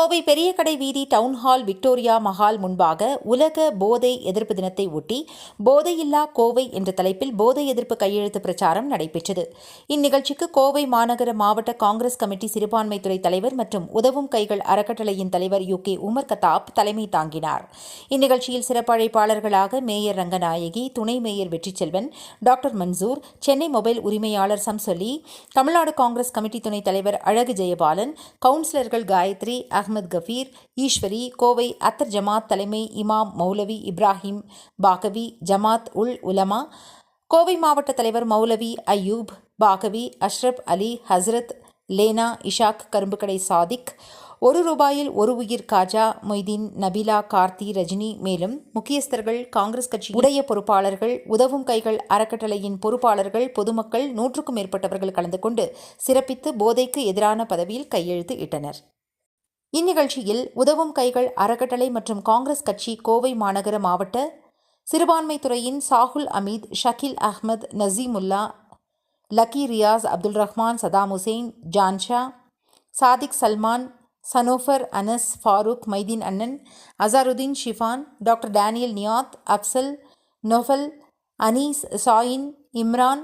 கோவை பெரியகடை வீதி town hall Victoria Mahal முன்பாக உலக போதை எதிர்ப்பு தினத்தை ஒட்டி போதையில்லா கோவை என்ற தலைப்பில் போதை எதிர்ப்பு கையெழுத்து பிரச்சாரம் நடைபெற்றது. இந்நிகழ்ச்சிக்கு கோவை மாநகர மாவட்ட காங்கிரஸ் கமிட்டி சிறுபான்மைத்துறை தலைவர் மற்றும் உதவும் கைகள் அறக்கட்டளையின் தலைவர் யு கே உமர் கத்தாப் தலைமை தாங்கினார். இந்நிகழ்ச்சியில் சிறப்பழைப்பாளர்களாக மேயர் ரங்கநாயகி துணை mayor Vetrichelvan doctor Mansoor Chennai mobile உரிமையாளர் சம்சொலி தமிழ்நாடு காங்கிரஸ் கமிட்டி துணைத் தலைவர் அழகு ஜெயபாலன் கவுன்சிலர்கள் காயத்ரி அகமது கஃபீர் ஈஸ்வரி கோவை அத்தர் ஜமாத் தலைமை இமாம் மௌலவி இப்ராஹிம் பாகவி ஜமாத் உல் உலமா கோவை மாவட்ட தலைவர் மௌலவி அயூப் பாகவி அஷ்ரப் அலி ஹஸ்ரத் லேனா இஷாக் கரும்புக்கடை சாதிக் ஒரு ரூபாயில் ஒரு உயிர் காஜா மொய்தீன் நபிலா கார்த்தி ரஜினி மேலும் முக்கியஸ்தர்கள் காங்கிரஸ் கட்சி உடைய பொறுப்பாளர்கள் உதவும் கைகள் அறக்கட்டளையின் பொறுப்பாளர்கள் பொதுமக்கள் நூற்றுக்கும் மேற்பட்டவர்கள் கலந்து கொண்டு சிறப்பித்து போதைக்கு எதிரான பதவியில் கையெழுத்து இட்டனர். இந்நிகழ்ச்சியில் உதவும் கைகள் அறக்கட்டளை மற்றும் காங்கிரஸ் கட்சி கோவை மாநகர மாவட்ட சிறுபான்மைத்துறையின் சாகுல் அமீத் ஷக்கீல் அஹ்மத் நசீமுல்லா லக்கி ரியாஸ் அப்துல் ரஹ்மான் சதாம் ஹுசைன் ஜான்ஷா சாதிக் சல்மான் சனோஃபர் அனஸ் ஃபாரூக் மைதீன் அண்ணன் அசாருதீன் ஷிஃபான் டாக்டர் டேனியல் நியாத் அப்சல் நொஃபல் அனீஸ் சாயின் இம்ரான்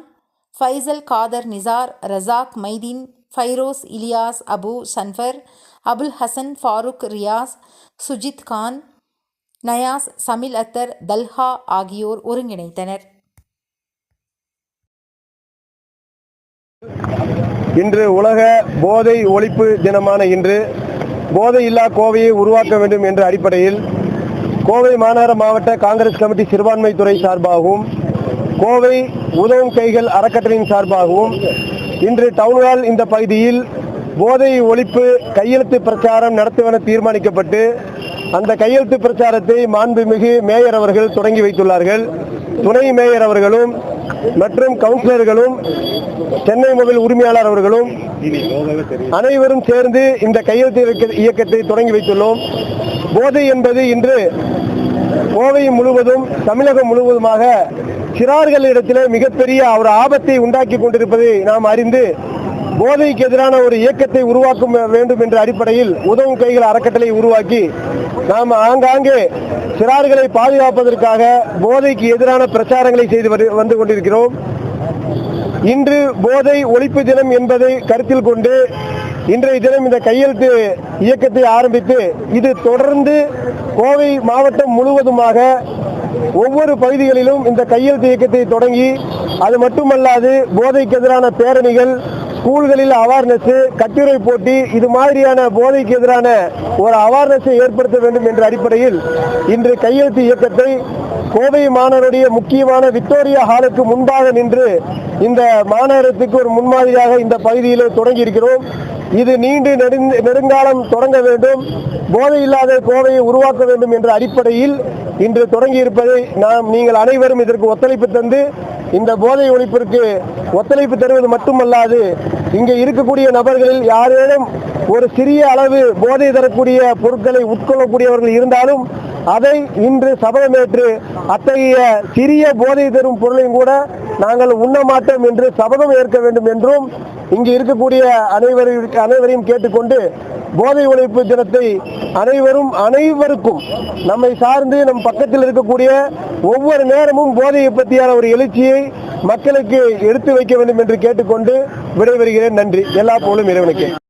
ஃபைசல் காதர் நிசார் ரசாக் மைதீன் ஃபைரோஸ் இலியாஸ் அபு சன்ஃபர் அபுல் ஹசன் ஃபாரூக் ரியாஸ் சுஜித் கான் நயாஸ் சமில் அத்தர் தல்ஹா ஆகியோர் ஒருங்கிணைத்தனர் இன்று உலக போதை ஒழிப்பு தினமான இன்று போதை இல்லா கோவையை உருவாக்க வேண்டும் என்ற அடிப்படையில் கோவை மாநகர மாவட்ட காங்கிரஸ் கமிட்டி சிறுபான்மைத்துறை சார்பாகவும் கோவை உதவும் கைகள் அறக்கட்டளையின் சார்பாகவும் இன்று டவுன்ஹால் இந்த பகுதியில் போதை ஒழிப்பு கையெழுத்து பிரச்சாரம் நடத்துவென தீர்மானிக்கப்பட்டு அந்த கையெழுத்து பிரச்சாரத்தை மாண்புமிகு மேயர் அவர்கள் தொடங்கி வைத்துள்ளார்கள். துணை மேயர் அவர்களும் மற்றும் கவுன்சிலர்களும் சென்னை மொபைல் உரிமையாளர் அவர்களும் அனைவரும் சேர்ந்து இந்த கையெழுத்து இயக்க- இயக்கத்தை தொடங்கி வைத்துள்ளோம். போதை என்பது இன்று கோவை முழுவதும் தமிழகம் முழுவதுமாக சிறார்களிடத்தில் மிகப்பெரிய ஒரு ஆபத்தை உண்டாக்கி கொண்டிருப்பதை நாம் அறிந்து போதைக்கு எதிரான ஒரு இயக்கத்தை உருவாக்க வேண்டும் என்ற அடிப்படையில் உதவும் கைகள் அறக்கட்டளை உருவாக்கி நாம் ஆங்காங்கே சிறார்களை பாதுகாப்பதற்காக போதைக்கு எதிரான பிரச்சாரங்களை செய்து வந்து கொண்டிருக்கிறோம். இன்று போதை ஒழிப்பு தினம் என்பதை கருத்தில் கொண்டு இன்றைய தினம் இந்த கையெழுத்து இயக்கத்தை ஆரம்பித்து இது தொடர்ந்து கோவை மாவட்டம் முழுவதுமாக ஒவ்வொரு பகுதிகளிலும் இந்த கையெழுத்து இயக்கத்தை தொடங்கி அது மட்டுமல்லாது போதைக்கு எதிரான பேரணிகள் ஸ்கூல்களில் அவேர்னஸ் கட்டுரை போட்டி இது மாதிரியான போதைக்கு எதிரான ஒரு அவேர்னஸை ஏற்படுத்த வேண்டும் என்ற அடிப்படையில் இன்று கையெழுத்து இயக்கத்தை கோவை மாநகருடைய முக்கியமான விக்டோரியா ஹாலுக்கு முன்பாக நின்று இந்த மாநகரத்துக்கு ஒரு முன்மாதிரியாக இந்த பகுதியில் தொடங்கி இருக்கிறோம் இது நீண்டு நெடுங்காலம் தொடங்க வேண்டும். போதை இல்லாத கோவையை உருவாக்க வேண்டும் என்ற அடிப்படையில் இன்று தொடங்கி இருப்பதை நாம் நீங்கள் அனைவரும் இதற்கு ஒத்துழைப்பு தந்து இந்த போதை ஒழிப்பிற்கு ஒத்துழைப்பு தருவது மட்டுமல்லாது இங்கே இருக்கக்கூடிய நபர்களில் யாரேனும் ஒரு சிறிய அளவு போதை தரக்கூடிய பொருட்களை உட்கொள்ளக்கூடியவர்கள் இருந்தாலும் அதை இன்று சபதமேற்று அத்தகைய சிறிய போதை தரும் பொருளையும் கூட நாங்கள் உண்ண மாட்டோம் என்று சபதம் ஏற்க வேண்டும் என்றும் இங்கு இருக்கக்கூடிய அனைவரும் அனைவரையும் கேட்டுக்கொண்டு போதை ஒழிப்பு தினத்தை அனைவரும் அனைவருக்கும் நம்மை சார்ந்து நம் பக்கத்தில் இருக்கக்கூடிய ஒவ்வொரு நேரமும் போதையை பற்றியான ஒரு எழுச்சியை மக்களுக்கு எடுத்து வைக்க வேண்டும் என்று கேட்டுக்கொண்டு விடைபெறுகிறேன். நன்றி. எல்லா போலும் இறைவனுக்கு.